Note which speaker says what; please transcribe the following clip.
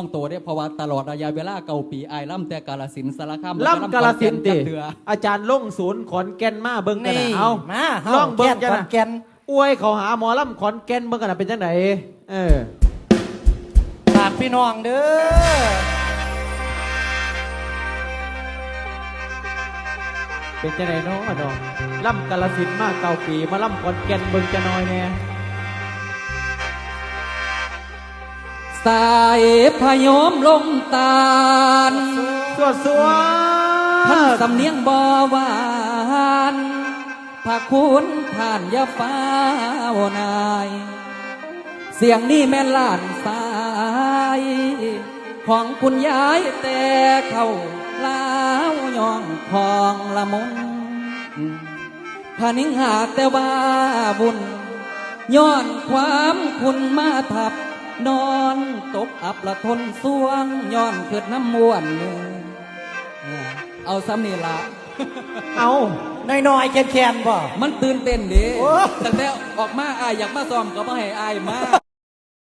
Speaker 1: ต้องโตได้เพราะว่าตลอดระยะเวลาเก่าปีอายล่ำแต่กาลสินธุ์สารคาม
Speaker 2: ล่ำกาลสินธุ์
Speaker 1: ติ
Speaker 2: ติ
Speaker 1: เถือ
Speaker 2: อาจารย์ลงศูนย์ขอนแก่นมาเบิ่งกัน
Speaker 3: นี่
Speaker 2: นะเอา
Speaker 3: มาเฮา
Speaker 2: ลองเบิ่ง
Speaker 3: แก่
Speaker 2: กัน
Speaker 3: นขอ
Speaker 2: นะ
Speaker 3: นแก่น
Speaker 2: อวยเขาหาหมอล่ำขอนแก่นเบิ่งกันนะเป็นจังไหนเออ
Speaker 3: ฝากพี่น้องเด้อ
Speaker 2: เป็นจังไหนเนาะน้องล่ำกาลสินธุ์มาเก่าปีมาล่ำขอนแก่นเบิ่งจะน้อยแน่
Speaker 1: สายพยมลงตาล
Speaker 2: สวดสว
Speaker 1: ท่าน
Speaker 2: ด
Speaker 1: สำเนียงบอหวานพระคุณผ่านยาฟ้าวนาย เสียงนี้แม่นล้านสาย ของคุณยายแต่เข้าลาวยองของละมุนพานิงหากแต่ว่าบุญย้อนความคุณมาทับ นอนตกอับละทนสวงย้อนเกิดน้ำมวนเนี่ยเอาซ้ำนี่ละ
Speaker 2: เอา
Speaker 3: น้อยๆแคนๆบ่
Speaker 1: มันตื่นเต้นดี
Speaker 3: โอ้
Speaker 1: ตั้งแต่ออกมาอายอยากมาซ้อมก็มาให้อายมา